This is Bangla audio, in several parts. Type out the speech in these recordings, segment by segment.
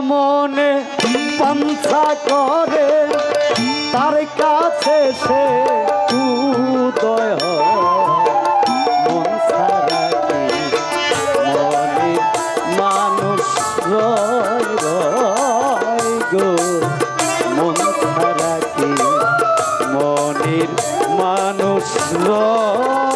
মনে পন্থা করে তার কাছে সে উদয় মানুষ মনের মানুষ রয়?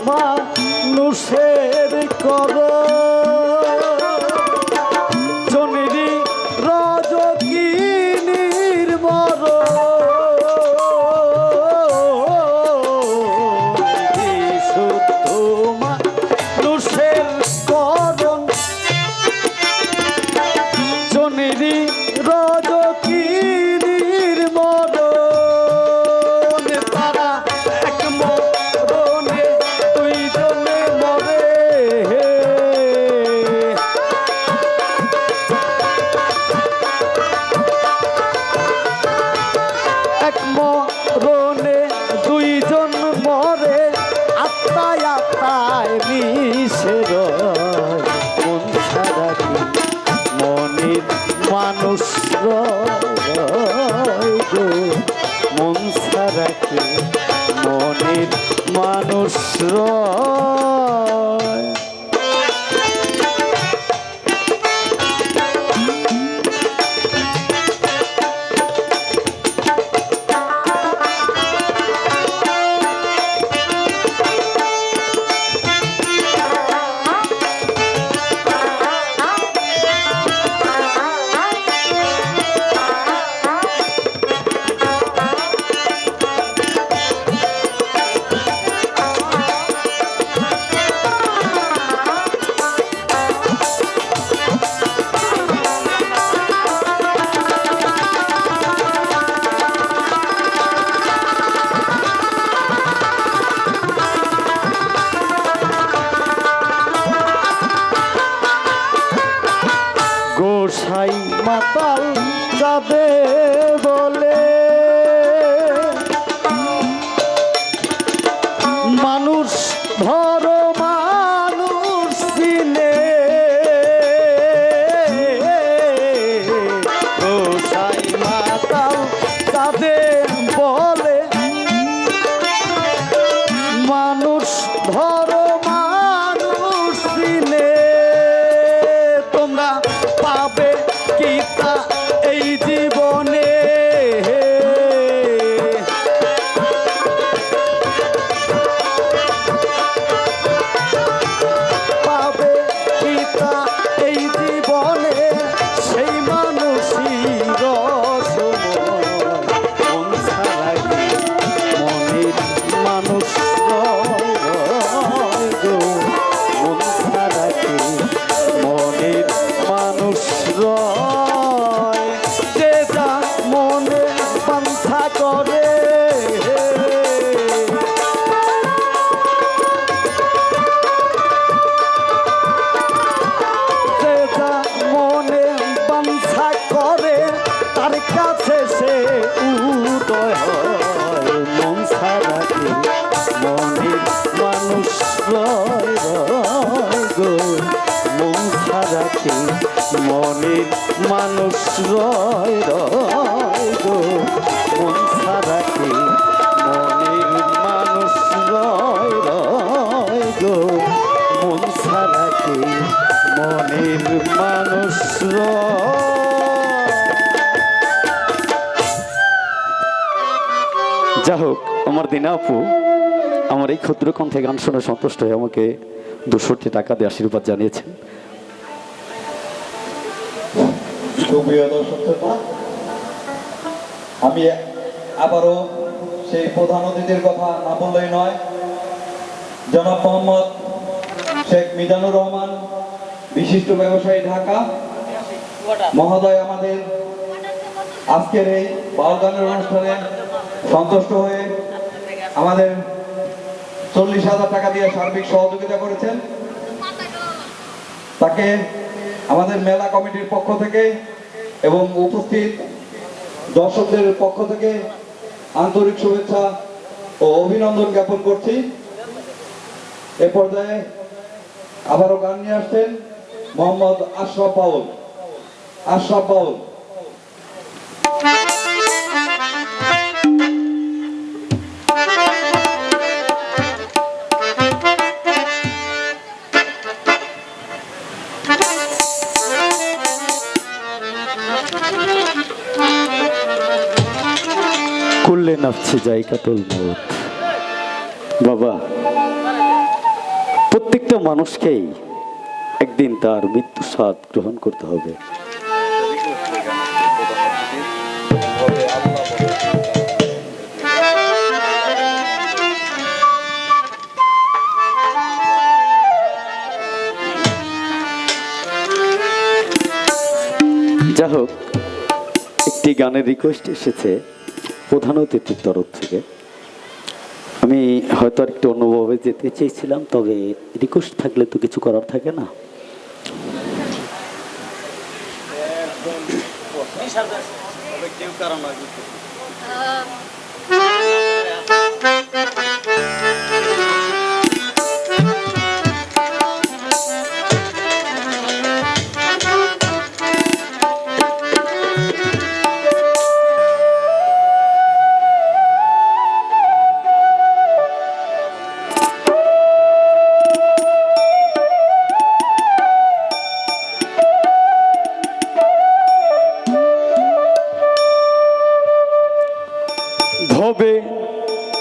tomorrow. যাবে মানুষ রয় রয় গো মন ছাড়া কি? মনের মানুষ রয় রয় গো মন ছাড়া কি? মনের মানুষ যা হোক, আমার দিনা আপু, আমার এই ক্ষুদ্র কণ্ঠে গান শুনে সন্তুষ্ট হয়ে আমাকে দুশোটি টাকা দিয়ে আশীর্বাদ জানিয়েছেন। সুপ্রিয় দর্শক আমি আবারও সেই প্রধান অতিথির কথা না বললেই নয়, জনাব মোহাম্মদ শেখ মিজানুর রহমান, বিশিষ্ট ব্যবসায়ী ঢাকা, মহোদয় আমাদের আজকের এই বাউল গানের অনুষ্ঠানে সন্তুষ্ট হয়ে আমাদের চল্লিশ হাজার টাকা দিয়ে সার্বিক সহযোগিতা করেছেন। তাকে আমাদের মেলা কমিটির পক্ষ থেকে এবং উপস্থিত দর্শকদের পক্ষ থেকে আন্তরিক শুভেচ্ছা ও অভিনন্দন জ্ঞাপন করছি। এ পর্যায়ে আবারও গান নিয়ে আসছেন মোহাম্মদ আশরাফ বাউল। আশরাফ বাউল নাচছে যাই কাতল মত বাবা, প্রত্যেকটা মানুষকেই একদিন তার মৃত্যু স্বাদ গ্রহণ করতে হবে। যা হোক, একটি গানের রিকোয়েস্ট এসেছে। প্রধান অতিথির তরফ থেকে। আমি হয়তো আর একটু অন্যভাবে যেতে চেয়েছিলাম তবে রিকোয়েস্ট থাকলে তো কিছু করার থাকে না। ভবে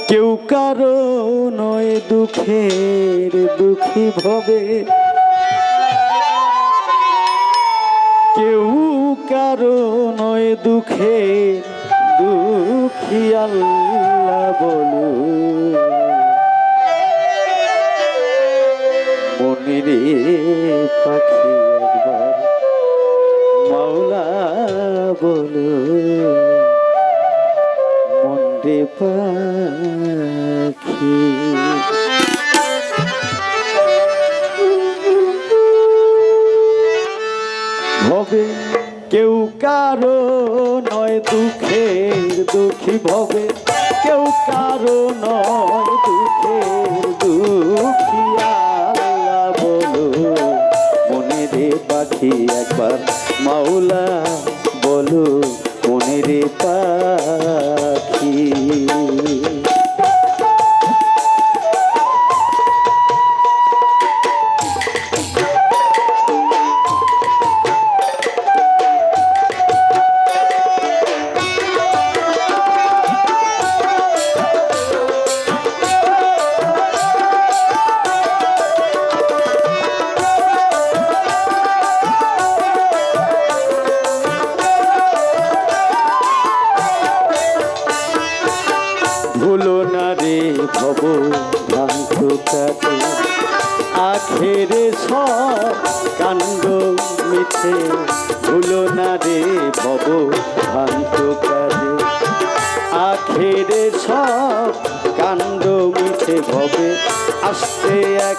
কেউ কারও নয় দুঃখের দুঃখী ভবে। কেউ কারও নয় দুঃখের দুঃখী আল্লাহ বলু মনিরে পাখি একবার মাওলা বলু মন্ডে পাখি। ভবে কেউ কারও নয় দুঃখের দুঃখী, ভবে কেউ কারও নয় দুঃখের দুঃখী। আল্লাহ বলো, মনে রে পাখি একবার মাওলা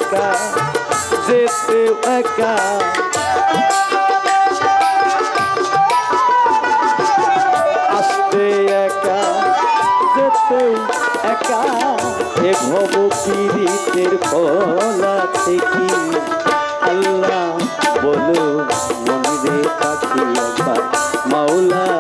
একা যেতে একা আসতে একা যেতে একা এ ভব পীড়িতের ফল আছে আল্লাহ বলো মনে রে মাওলা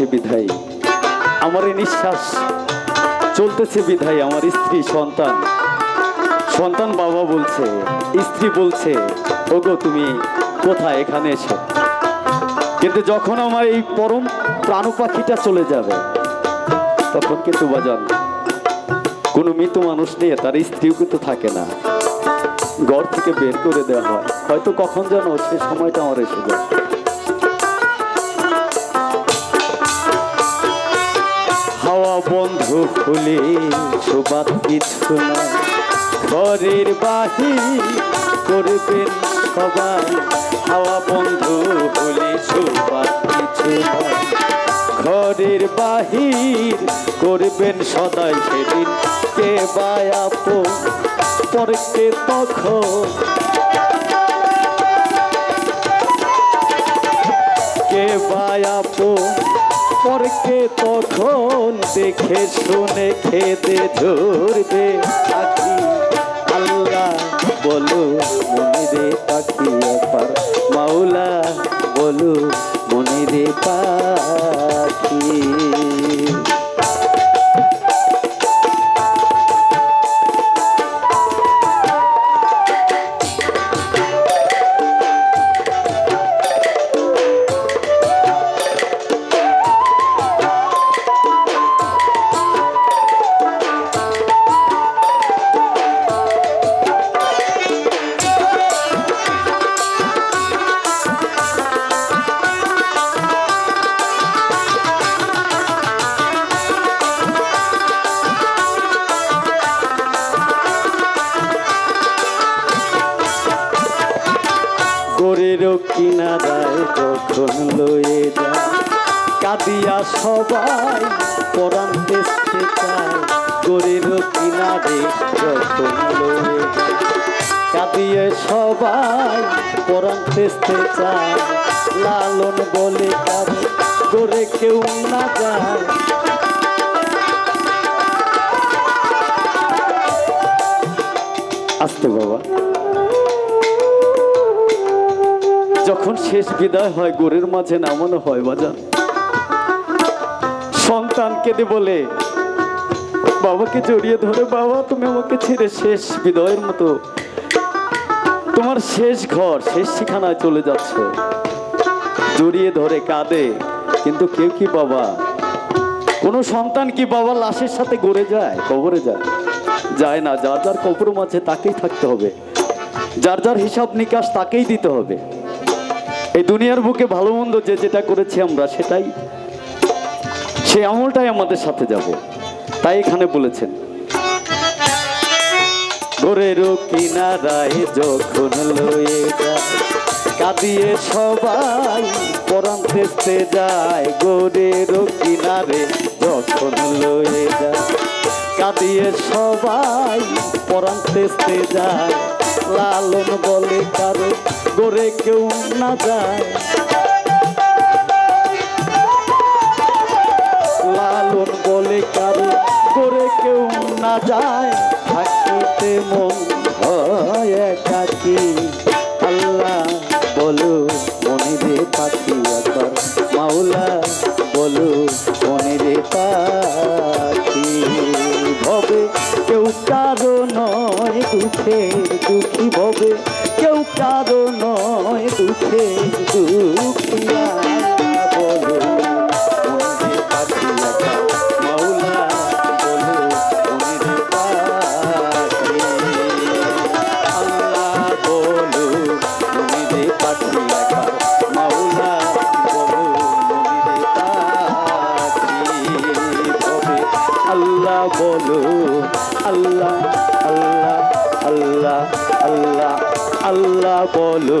আছে বিধাই আমার এই নিঃশ্বাস চলতেছে বিধাই আমার স্ত্রী, সন্তান। সন্তান বাবা বলছে, স্ত্রী বলছে, ওগো, তুমি কোথায়? এখানে এসো। কিন্তু যখন আমার এই পরম প্রাণ পাখিটা চলে যাবে, তখন কিন্তু বাজান, কোনো মৃত মানুষ নিয়ে তার স্ত্রীও কিন্তু থাকে না। ঘর থেকে বের করে দেওয়া হয়। হয়তো কখন যেন সে সময়টা আমার এসে যায়। খুলে সুবাদ কিছু না ঘরের বাহির করবেন সবাই। হাওয়া বন্ধু হলে সুবাদ কিছু না ঘরের বাহির করবেন সদাই সেদিন। কে বায়াপ পরকে তখন। কে বায়াপ পরকে তখন দেখে শুনে খেতে ধরবে আখি আল্লাহ বলো মনিরে পাখি একবার। মাওলা বলো মনে রে যখন লয়ে যায় কাঁদিয়া সবাই পরাণ দেখতে চায়। গোরের কিনারে যখন লয়ে কাঁদিয়ে সবাই পরাণ দেখতে চায়। লালন বলে কাঁদে গোরে কেউ না যায়। আসতে বাবা। যখন শেষ বিদায় হয়, গোরের মাঝে নামানো হয় বাজার। সন্তান কেঁদে বলে, বাবাকে জড়িয়ে ধরে, বাবা, তুমি আমাকে ছেড়ে শেষ বিদায়ের মতো। তোমার শেষ ঘর, শেষ ঠিকানায় চলে যাচ্ছ। জড়িয়ে ধরে কাঁদে, কিন্তু কেউ কি বাবা? কোন সন্তান কি বাবা লাশের সাথে গড়ে যায়, কবরে যায়? যায় না, যার যার কবর মাঝে তাকেই থাকতে হবে। যার যার হিসাব নিকাশ তাকেই দিতে হবে। এই দুনিয়ার বুকে ভালো মন্দ যে যেটা করেছি আমরা সেটাই। সেই আমলটাই আমাদের সাথে যাব। তাই এখানে বলেছেন গোরের কিনারায় যখন লয়ে যায়, কাঁদিয়ে সবাই পরাণ তেস্তে যায়। গোরের কিনারে যখন লয়ে যায়, কাঁদিয়ে সবাই পরাণ তেস্তে যায়। লালন বলে কারও গোরে কেউ না যায়। লালন বলে কারও করে কেউ না যায়। থাকিতে মন একাকি। আল্লাহ বলো, মনে রে পাখি একবার। মাওলা বলো, মনে রে পাখি। ভবে কেউ কারও নয় দুঃখের দুঃখী ভবে। কেউ কারও দুঃখের দুঃখিয়া বলো মনে পাখি একা মাওলা বলো মনে পাখি আল্লাহ বলো মনে পাখি একা মাওলা বলো মনে পাখি ভবে আল্লাহ বলো আল্লাহ আল্লাহ আল্লাহ আল্লাহ আল্লাহ বলো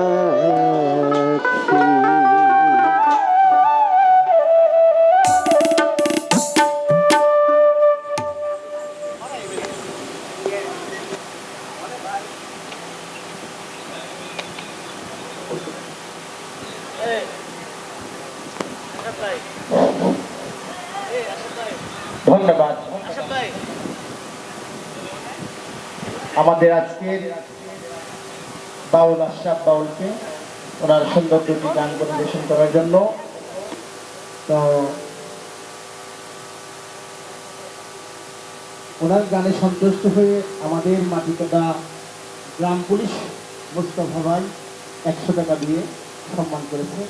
আমাদের আজকের বাউল আশরাফ বাউলকে ওনার সুন্দর দুটি গান পরিবেশন করার জন্য। তো ওনার গানে সন্তুষ্ট হয়ে আমাদের মাটিকাটা গ্রাম পুলিশ মোস্তফা ভাই একশো টাকা দিয়ে সম্মান করেছে।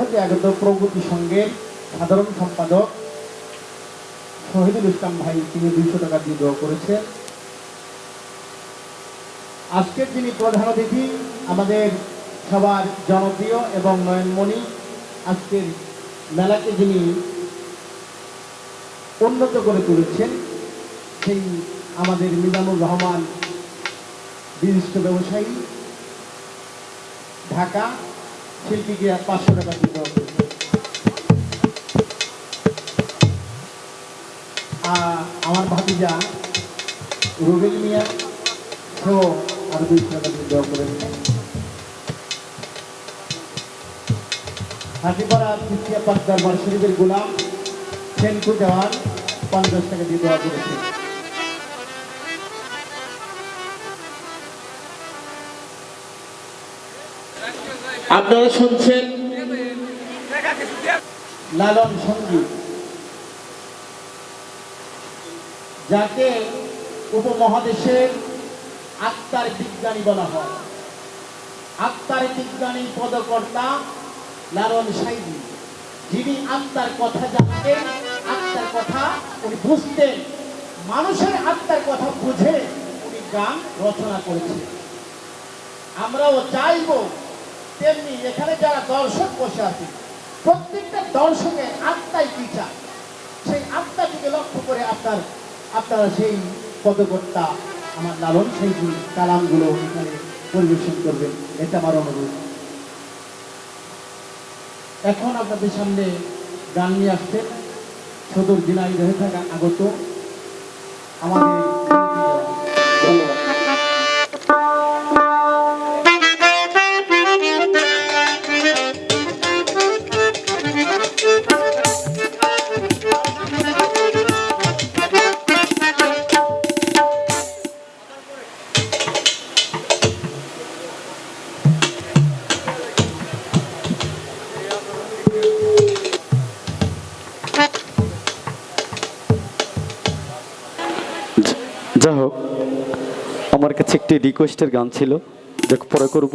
হতে আগত প্রগতি সংঘের সাধারণ সম্পাদক শহীদুল ইসলাম ভাই, তিনি দুইশো টাকা দিয়ে দেওয়া করেছে আজকের যিনি প্রধান অতিথি, আমাদের সবার জনপ্রিয় এবং নয়নমণি, আজকের মেলাকে যিনি উন্নত করে তুলেছেন, সেই আমাদের মিজানুর রহমান, বিশিষ্ট ব্যবসায়ী, ঢাকা শিল্পীকে পাঁচশো টাকা দিতে হবে। আমার ভাতিজা রুবেল মিয়া আরও টাকা তৃতীয় পাঁচ দরবার শরীফের গোলাম সেনকু পঞ্চাশ টাকা দিয়ে দেওয়া করেছে। আপনারা শুনছেন লালন সংগীত যাকে উপমহাদেশের আত্মার বিজ্ঞানী বলা হয়। আত্মার বিজ্ঞানী পদকর্তা লালন সাইদি। যিনি আত্মার কথা জানতেন, আত্মার কথা উনি বুঝতেন, মানুষের আত্মার কথা বুঝে উনি গান রচনা করেছেন। আমরাও চাইব তেমনি এখানে যারা দর্শক বসে আছে, প্রত্যেকটা দর্শকের আত্মাই কি চায় সেই আত্মাটিকে লক্ষ্য করে আপনার, আপনারা সেই পদকর্তা আমার লালন সেই কালামগুলো এখানে পরিবেশন করবেন। এটা আমার অনুরোধ। এখন আপনাদের সামনে গান নিয়ে আসছেন। সদর দিনাই হয়ে থাকা আগত আমাদের একটি রিকোয়েস্টের গান ছিল দেখ পরে করব।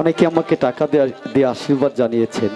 অনেকে আমাকে টাকা দেওয়া দিয়ে আশীর্বাদ জানিয়েছেন।